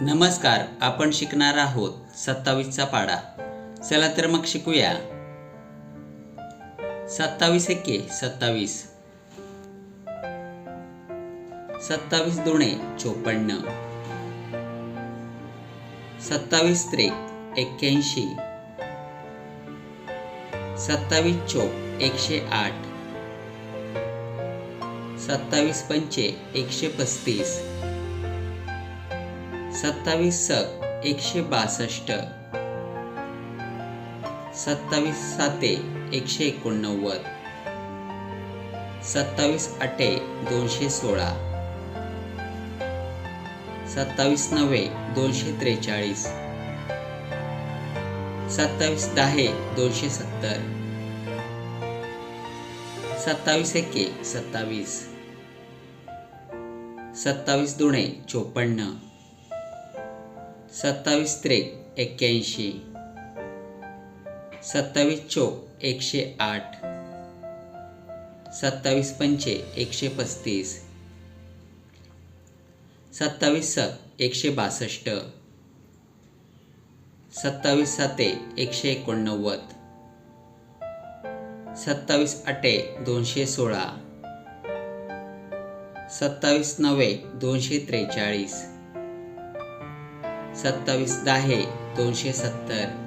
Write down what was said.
नमस्कार आपण शिकणार आहोत सत्तावीसचा पाडा. चला तर मग शिकूया. सत्तावीस एके सत्तावीस. सत्तावीस दोने चोपन्न. सत्तावीस त्रेक एक्क्याऐंशी. सत्तावीस चोप एकशे आठ. सत्तावीस पंचे एकशे पस्तीस. सत्तावीस सक एकशे बासष्ट. सत्तावीस साते एकशे एकोणनव्वद. सत्तावीस आठे दोनशे सोळा. सत्तावीस नव्हे दोनशे त्रेचाळीस. सत्तावीस दहा दोनशे सत्तर. सत्तावीस एके सत्तावीस. सत्तावीस दुणे चोपन्न. सत्तावीस त्रेक एक्क्याऐंशी. सत्तावीस चोक एकशे आठ. सत्तावीस पंचे एकशे पस्तीस. सत्तावीस सक एकशे बासष्ट. सत्तावीस साते एकशे एकोणनव्वद. सत्तावीस आठे दोनशे सोळा. सत्तावीस नव्वे दोनशे त्रेचाळीस. सत्तावीस दहा दोनशे सत्तर.